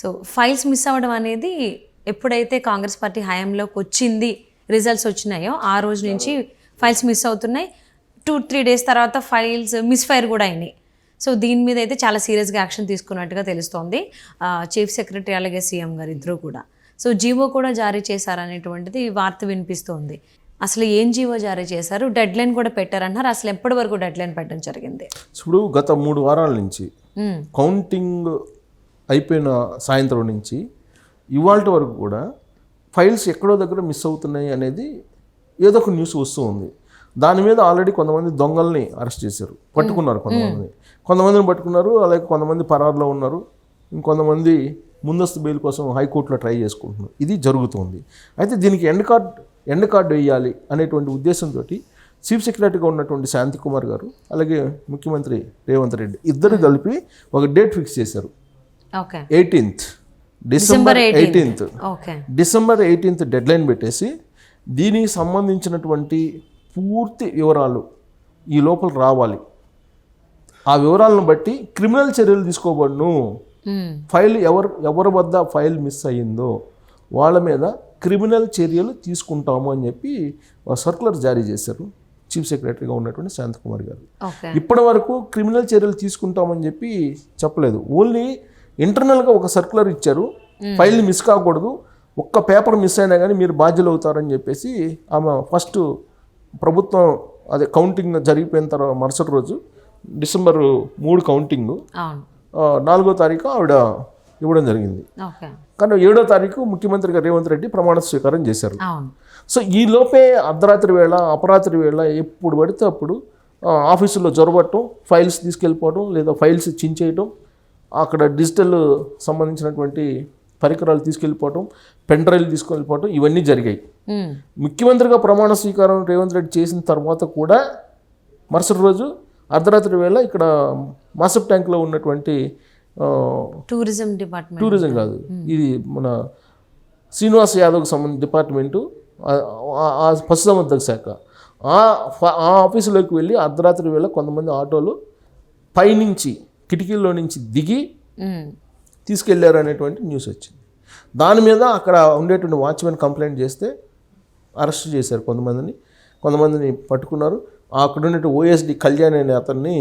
So files miss అవ్వడం అనేది ఎప్పుడైతే కాంగ్రెస్ పార్టీ హయాంలోకి వచ్చింది రిజల్ట్స్ వచ్చినాయో ఆ రోజు నుంచి ఫైల్స్ మిస్ అవుతున్నాయి. టూ త్రీ డేస్ తర్వాత ఫైల్స్ మిస్ఫైర్ కూడా అయినాయి. సో దీని మీద అయితే చాలా సీరియస్గా యాక్షన్ తీసుకున్నట్టుగా తెలుస్తోంది. చీఫ్ సెక్రటరీ అలాగే సీఎం గారు ఇద్దరు కూడా. సో జీవో కూడా జారీ చేశారనేటువంటిది వార్త వినిపిస్తోంది. అసలు ఏం జీవో జారీ చేశారు? డెడ్ లైన్ కూడా పెట్టారన్నారు. అసలు ఎప్పటి వరకు డెడ్ లైన్ పెట్టడం జరిగింది? ఇప్పుడు గత మూడు వారాల నుంచి. కౌంటింగ్ అయిపోయిన సాయంత్రం నుంచి ఇవాళ వరకు కూడా ఫైల్స్ ఎక్కడో దగ్గర మిస్ అవుతున్నాయి అనేది ఏదో ఒక న్యూస్ వస్తూ ఉంది. దాని మీద ఆల్రెడీ కొంతమంది దొంగల్ని అరెస్ట్ చేశారు. పట్టుకున్నారు కొంతమంది. కొంతమందిని పట్టుకున్నారు అలాగే కొంతమంది పరారులో ఉన్నారు. ఇంకొంతమంది ముందస్తు బెయిల్ కోసం హైకోర్టులో ట్రై చేసుకుంటున్నారు. ఇది జరుగుతుంది. అయితే దీనికి ఎండ్ కార్డ్ ఎండ్ కార్డు వేయాలి అనేటువంటి ఉద్దేశంతో చీఫ్ సెక్రటరీగా ఉన్నటువంటి శాంతికుమార్ గారు అలాగే ముఖ్యమంత్రి రేవంత్ రెడ్డి ఇద్దరు కలిపి ఒక డేట్ ఫిక్స్ చేశారు. Eighteenth December eighteenth December eighteenth deadline పెట్టేసి దీనికి సంబంధించినటువంటి పూర్తి వివరాలు ఈ లోపల రావాలి. ఆ వివరాలను బట్టి క్రిమినల్ చర్యలు తీసుకోబడును. మ్మ్. ఫైల్ ఎవరు ఎవరి వద్ద ఫైల్ మిస్ అయ్యిందో వాళ్ళ మీద క్రిమినల్ చర్యలు తీసుకుంటాము అని చెప్పి సర్కులర్ జారీ చేశారు చీఫ్ సెక్రటరీగా ఉన్నటువంటి శాంతకుమార్ గారు. ఇప్పటి వరకు క్రిమినల్ చర్యలు తీసుకుంటామని చెప్పి చెప్పలేదు. ఓన్లీ ఇంటర్నల్గా ఒక సర్కులర్ ఇచ్చారు. ఫైల్ మిస్ కాకూడదు. ఒక్క పేపర్ మిస్ అయినా కానీ మీరు బాధ్యులు అవుతారని చెప్పేసి ఆమె ఫస్ట్ ప్రభుత్వం అదే కౌంటింగ్ జరిగిపోయిన తర్వాత మరుసటి రోజు డిసెంబర్ మూడు కౌంటింగ్. నాలుగో తారీఖు ఆవిడ ఇవ్వడం జరిగింది. కానీ ఏడో తారీఖు ముఖ్యమంత్రిగా రేవంత్ రెడ్డి ప్రమాణ స్వీకారం చేశారు. సో ఈ లోపే అర్ధరాత్రి వేళ అపరాత్రి వేళ ఎప్పుడు పడితే అప్పుడు ఆఫీసులో జొరబట్టడం ఫైల్స్ తీసుకెళ్ళిపోవడం లేదా ఫైల్స్ చించేయటం అక్కడ డిజిటల్ సంబంధించినటువంటి పరికరాలు తీసుకెళ్ళిపోవటం పెన్ డ్రైవ్లు తీసుకెళ్ళిపోవటం ఇవన్నీ జరిగాయి. ముఖ్యమంత్రిగా ప్రమాణ స్వీకారం రేవంత్ రెడ్డి చేసిన తర్వాత కూడా మరుసటి రోజు అర్ధరాత్రి వేళ ఇక్కడ మాసప్ ట్యాంక్లో ఉన్నటువంటి టూరిజం డిపార్ట్మెంట్. టూరిజం కాదు ఇది మన శ్రీనివాస్ యాదవ్కి సంబంధించిన డిపార్ట్మెంటు పశుసంవర్ధక శాఖ. ఆ ఆఫీసులోకి వెళ్ళి అర్ధరాత్రి వేళ కొంతమంది ఆటోలు పైనుంచి కిటికీల్లో నుంచి దిగి. తీసుకెళ్ళారు అనేటువంటి న్యూస్ వచ్చింది. దాని మీద అక్కడ ఉండేటువంటి వాచ్మెన్ కంప్లైంట్ చేస్తే అరెస్ట్ చేశారు కొంతమందిని. కొంతమందిని పట్టుకున్నారు. అక్కడ ఉన్నటువంటి ఓఎస్డి కళ్యాణ్ అనే అతన్ని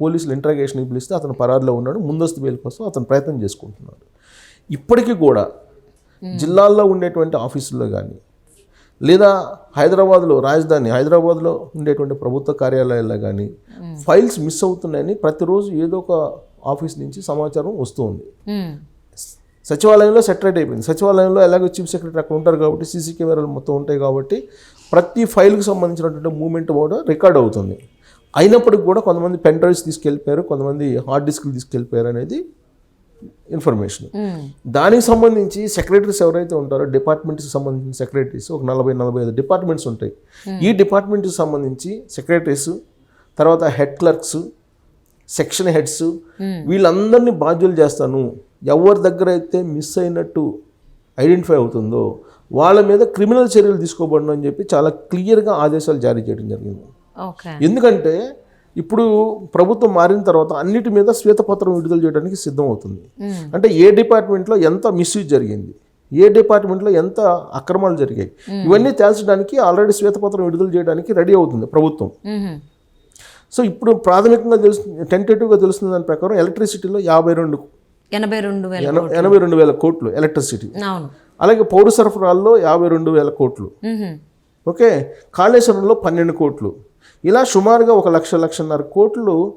పోలీసులు ఇంట్రాగేషన్కి పిలిస్తే అతను పరారులో ఉన్నాడు. ముందస్తు బెయిల్ కోసం అతను ప్రయత్నం చేసుకుంటున్నాడు. ఇప్పటికీ కూడా జిల్లాల్లో ఉండేటువంటి ఆఫీసుల్లో కానీ లేదా హైదరాబాద్లో రాజధాని హైదరాబాద్లో ఉండేటువంటి ప్రభుత్వ కార్యాలయాల్లో కానీ ఫైల్స్ మిస్ అవుతున్నాయని ప్రతిరోజు ఏదో ఒక ఆఫీస్ నుంచి సమాచారం వస్తుంది. సచివాలయంలో సెటరేట్ అయిపోయింది. సచివాలయంలో ఎలాగో చీఫ్ సెక్రటరీ అక్కడ ఉంటారు కాబట్టి సీసీ కెమెరాలు మొత్తం ఉంటాయి కాబట్టి ప్రతి ఫైల్కి సంబంధించినటువంటి మూమెంట్ కూడా రికార్డ్ అవుతుంది. అయినప్పటికి కూడా కొంతమంది పెన్ డ్రైవ్స్ తీసుకెళ్ళిపోయారు కొంతమంది హార్డ్ డిస్క్లు తీసుకెళ్ళిపోయారు అనేది ఇన్ఫర్మేషన్. మ్మ్. దానికి సంబంధించి సెక్రటరీస్ ఎవరైతే ఉంటారో డిపార్ట్మెంట్కి సంబంధించిన సెక్రటరీస్ ఒక నలభై నలభై ఐదు డిపార్ట్మెంట్స్ ఉంటాయి. ఈ డిపార్ట్మెంట్కి సంబంధించి సెక్రటరీస్ తర్వాత హెడ్ క్లర్క్స్ సెక్షన్ హెడ్స్ వీళ్ళందరినీ బాధ్యులు చేస్తాను. ఎవరి దగ్గర అయితే మిస్ అయినట్టు ఐడెంటిఫై అవుతుందో వాళ్ళ మీద క్రిమినల్ చర్యలు తీసుకోబడను అని చెప్పి చాలా క్లియర్గా ఆదేశాలు జారీ చేయడం జరిగింది. ఎందుకంటే ఇప్పుడు ప్రభుత్వం మారిన తర్వాత అన్నిటి మీద శ్వేతపత్రం విడుదల చేయడానికి సిద్ధం అవుతుంది. అంటే ఏ డిపార్ట్మెంట్లో ఎంత మిస్యూజ్ జరిగింది ఏ డిపార్ట్మెంట్లో ఎంత అక్రమాలు జరిగాయి ఇవన్నీ తేల్చడానికి ఆల్రెడీ శ్వేతపత్రం విడుదల చేయడానికి రెడీ అవుతుంది ప్రభుత్వం. సో ఇప్పుడు ప్రాథమికంగా తెలుసు టెంటేటివ్గా తెలుస్తున్న దాని ప్రకారం ఎలక్ట్రిసిటీలో యాభై రెండు ఎనభై రెండు వేల ఎన- ఎనభై రెండు వేల కోట్లు ఎలక్ట్రిసిటీ. అలాగే పౌర సరఫరాల్లో యాభై రెండు వేల కోట్లు. ఓకే? కాళేశ్వరంలో పన్నెండు కోట్లు. ఇలా సుమారుగా ఒక లక్ష లక్షన్నర కోట్లు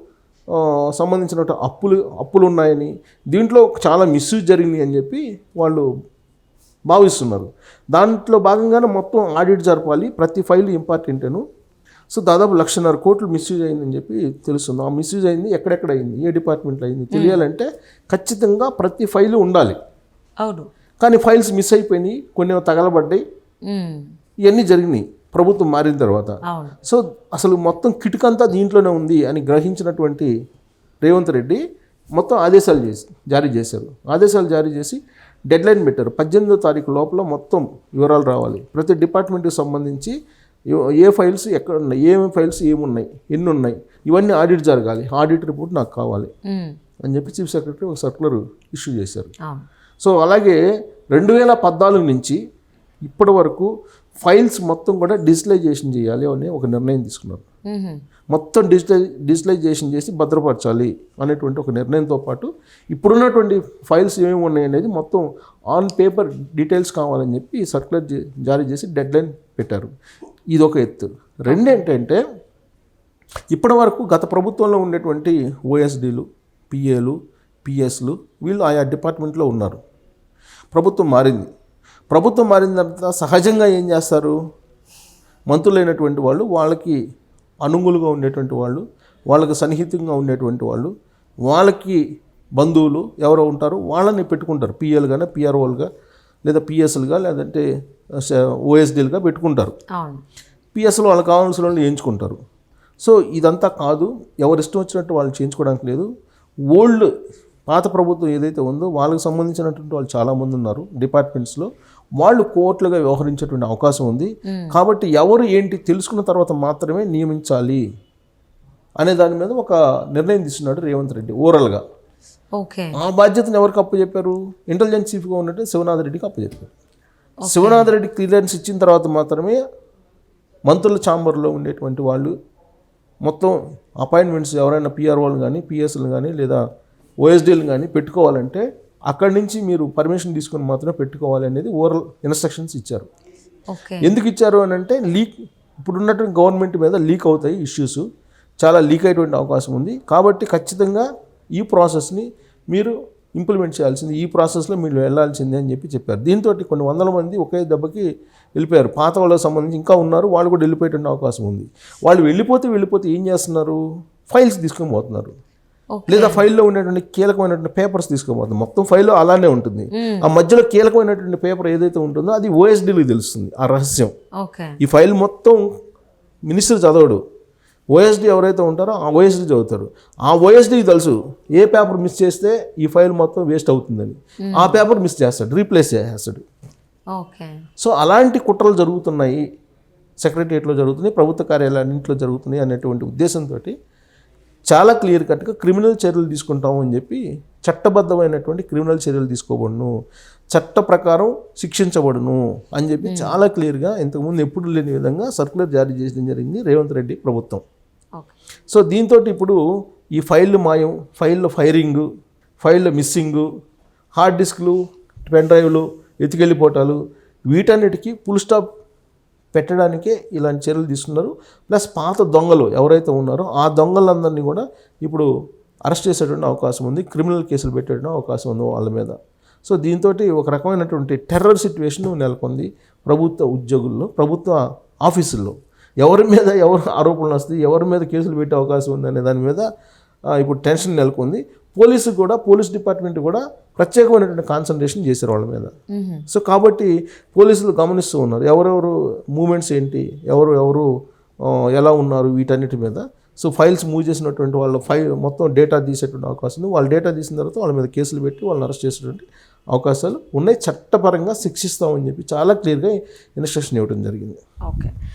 సంబంధించిన అప్పులు అప్పులు ఉన్నాయని దీంట్లో చాలా మిస్యూజ్ జరిగింది అని చెప్పి వాళ్ళు భావిస్తున్నారు. దాంట్లో భాగంగానే మొత్తం ఆడిట్ జరపాలి ప్రతి ఫైల్ ఇంపార్టెంటేను. సో దాదాపు లక్షన్నర కోట్లు మిస్యూజ్ అయిందని చెప్పి తెలుస్తుంది. ఆ మిస్యూజ్ అయింది ఎక్కడెక్కడ అయింది ఏ డిపార్ట్మెంట్లో అయింది తెలియాలంటే ఖచ్చితంగా ప్రతి ఫైలు ఉండాలి. అవును. కానీ ఫైల్స్ మిస్ అయిపోయినాయి కొన్ని తగలబడ్డాయి. ఇవన్నీ జరిగినాయి. ప్రభుత్వం మారిన తర్వాత. సో అసలు మొత్తం కిటుకంతా దీంట్లోనే ఉంది అని గ్రహించినటువంటి రేవంత్ రెడ్డి మొత్తం ఆదేశాలు చేసి జారీ చేశారు. ఆదేశాలు జారీ చేసి డెడ్ లైన్ పెట్టారు. పద్దెనిమిదో తారీఖు లోపల మొత్తం వివరాలు రావాలి. ప్రతి డిపార్ట్మెంట్కి సంబంధించి ఏ- ఫైల్స్ ఎక్కడ ఉన్నాయి ఏమి ఫైల్స్ ఏమున్నాయి ఎన్ని ఉన్నాయి ఇవన్నీ ఆడిట్ జరగాలి. ఆడిట్ రిపోర్ట్ నాకు కావాలి. అని చెప్పి చీఫ్ సెక్రటరీ ఒక సర్కులర్ ఇష్యూ చేశారు. సో అలాగే రెండు వేల పద్నాలుగు నుంచి ఇప్పటి వరకు ఫైల్స్ మొత్తం కూడా డిజిటలైజేషన్ చేయాలి అని ఒక నిర్ణయం తీసుకున్నారు. మొత్తం డిజిటల్ డిజిటలైజేషన్ చేసి భద్రపరచాలి అనేటువంటి ఒక నిర్ణయంతో పాటు ఇప్పుడున్నటువంటి ఫైల్స్ ఏమేమి ఉన్నాయి అనేది మొత్తం ఆన్ పేపర్ డీటెయిల్స్ కావాలని చెప్పి సర్క్యులర్ జారీ చేసి డెడ్ లైన్ పెట్టారు. ఇది ఒక ఎత్తు. రెండేంటంటే ఇప్పటి వరకు గత ప్రభుత్వంలో ఉండేటువంటి ఓఎస్డీలు పిఏలు పిఎస్లు వీళ్ళు ఆయా డిపార్ట్మెంట్లో ఉన్నారు. ప్రభుత్వం మారింది. ప్రభుత్వం మారిన తర్వాత సహజంగా ఏం చేస్తారు? మంత్రులైనటువంటి వాళ్ళు వాళ్ళకి అనుగులుగా ఉండేటువంటి వాళ్ళు వాళ్ళకి సన్నిహితంగా ఉండేటువంటి వాళ్ళు వాళ్ళకి బంధువులు ఎవరో ఉంటారో వాళ్ళని పెట్టుకుంటారు. పిఎల్గానే పిఆర్ఓలుగా లేదా పిఎస్లుగా లేదంటే ఓఎస్డీలుగా పెట్టుకుంటారు. పిఎస్లో వాళ్ళకి కావాల్సిన వాళ్ళు చేయించుకుంటారు. సో ఇదంతా కాదు. ఎవరు ఇష్టం వచ్చినట్టు వాళ్ళు చేయించుకోవడానికి లేదు. ఓల్డ్ పాత ప్రభుత్వం ఏదైతే ఉందో వాళ్ళకి సంబంధించినటువంటి వాళ్ళు చాలామంది ఉన్నారు డిపార్ట్మెంట్స్లో. వాళ్ళు కోర్టులుగా వ్యవహరించేటువంటి అవకాశం ఉంది. కాబట్టి ఎవరు ఏంటి తెలుసుకున్న తర్వాత మాత్రమే నియమించాలి అనే దాని మీద ఒక నిర్ణయం తీసుకున్నాడు రేవంత్ రెడ్డి ఓరల్గా. ఓకే. ఆ బాధ్యతను ఎవరికి అప్పచెప్పారు? ఇంటెలిజెన్స్ చీఫ్గా ఉన్నట్టు శివనాథ్ రెడ్డికి అప్పచెప్పారు. శివనాథ్ రెడ్డి క్లియరెన్స్ ఇచ్చిన తర్వాత మాత్రమే మంత్రుల ఛాంబర్లో ఉండేటువంటి వాళ్ళు మొత్తం అపాయింట్మెంట్స్ ఎవరైనా పిఆర్ఓలు కానీ పిఎస్లు కానీ లేదా ఓఎస్డీలు కానీ పెట్టుకోవాలంటే అక్కడి నుంచి మీరు పర్మిషన్ తీసుకొని మాత్రమే పెట్టుకోవాలి అనేది ఓరల్ ఇన్స్ట్రక్షన్స్ ఇచ్చారు. ఎందుకు ఇచ్చారు అని అంటే లీక్ ఇప్పుడున్నటువంటి గవర్నమెంట్ మీద లీక్ అవుతాయి ఇష్యూస్ చాలా లీక్ అయ్యేటువంటి అవకాశం ఉంది. కాబట్టి ఖచ్చితంగా ఈ ప్రాసెస్ని మీరు ఇంప్లిమెంట్ చేయాల్సింది ఈ ప్రాసెస్లో మీరు వెళ్ళాల్సిందే అని చెప్పి చెప్పారు. దీంతో కొన్ని వందల మంది ఒకే దెబ్బకి వెళ్ళిపోయారు. పాత వాళ్ళకి సంబంధించి ఇంకా ఉన్నారు వాళ్ళు కూడా వెళ్ళిపోయేటువంటి అవకాశం ఉంది. వాళ్ళు వెళ్ళిపోతే వెళ్ళిపోతే ఏం చేస్తున్నారు? ఫైల్స్ తీసుకొని పోతున్నారు. లేదా ఫైల్లో ఉండేటువంటి కీలకమైనటువంటి పేపర్స్ తీసుకోబోతుంది. మొత్తం ఫైల్లో అలానే ఉంటుంది. ఆ మధ్యలో కీలకమైనటువంటి పేపర్ ఏదైతే ఉంటుందో అది ఓఎస్డీలకు తెలుస్తుంది ఆ రహస్యం. ఈ ఫైల్ మొత్తం మినిస్టర్ చదవడు. ఓఎస్డీ ఎవరైతే ఉంటారో ఆ ఓఎస్డీ చదువుతారు. ఆ ఓఎస్డీకి తెలుసు ఏ పేపర్ మిస్ చేస్తే ఈ ఫైల్ మొత్తం వేస్ట్ అవుతుందని. ఆ పేపర్ మిస్ చేస్తాడు రీప్లేస్ చేసేస్తాడు. సో అలాంటి కుట్రలు జరుగుతున్నాయి సెక్రటరియట్లో జరుగుతున్నాయి ప్రభుత్వ కార్యాలయాన్నింటిలో జరుగుతున్నాయి అనేటువంటి ఉద్దేశంతో చాలా క్లియర్ కట్గా క్రిమినల్ చర్యలు తీసుకుంటాము అని చెప్పి చట్టబద్ధమైనటువంటి క్రిమినల్ చర్యలు తీసుకోబడును చట్ట ప్రకారం శిక్షించబడును అని చెప్పి చాలా క్లియర్గా ఇంతకుముందు ఎప్పుడు లేని విధంగా సర్కులర్ జారీ చేయడం జరిగింది రేవంత్ రెడ్డి ప్రభుత్వం. సో దీంతో ఇప్పుడు ఈ ఫైళ్ళు మాయం ఫైళ్ళ ఫైరింగ్ ఫైళ్ళ మిస్సింగ్ హార్డ్ డిస్క్లు పెన్ డ్రైవ్లు ఎత్తుకెళ్ళిపోవటాలు వీటన్నిటికీ ఫుల్ స్టాప్ పెట్టడానికే ఇలాంటి చర్యలు తీసుకున్నారు. ప్లస్ పాత దొంగలు ఎవరైతే ఉన్నారో ఆ దొంగలందరినీ కూడా ఇప్పుడు అరెస్ట్ చేసేటువంటి అవకాశం ఉంది. క్రిమినల్ కేసులు పెట్టేటువంటి అవకాశం ఉంది వాళ్ళ మీద. సో దీంతో ఒక రకమైనటువంటి టెర్రర్ సిచ్యువేషన్ నెలకొంది ప్రభుత్వ ఉద్యోగుల్లో ప్రభుత్వ ఆఫీసుల్లో. ఎవరి మీద ఎవరు ఆరోపణలు వస్తాయి ఎవరి మీద కేసులు పెట్టే అవకాశం ఉంది అనే దాని మీద ఇప్పుడు టెన్షన్ నెలకొంది. పోలీసు కూడా పోలీస్ డిపార్ట్మెంట్ కూడా ప్రత్యేకమైనటువంటి కాన్సన్ట్రేషన్ చేశారు వాళ్ళ మీద. సో కాబట్టి పోలీసులు గమనిస్తూ ఉన్నారు. ఎవరెవరు మూమెంట్స్ ఏంటి ఎవరు ఎవరు ఎలా ఉన్నారు వీటన్నిటి మీద. సో ఫైల్స్ మూవ్ చేసినటువంటి వాళ్ళ ఫైల్ మొత్తం డేటా తీసేటువంటి అవకాశం ఉంది. వాళ్ళు డేటా తీసిన తర్వాత వాళ్ళ మీద కేసులు పెట్టి వాళ్ళని అరెస్ట్ చేసేటువంటి అవకాశాలు ఉన్నాయి. చట్టపరంగా శిక్షిస్తామని చెప్పి చాలా క్లియర్గా ఇన్స్ట్రక్షన్ ఇవ్వడం జరిగింది. ఓకే.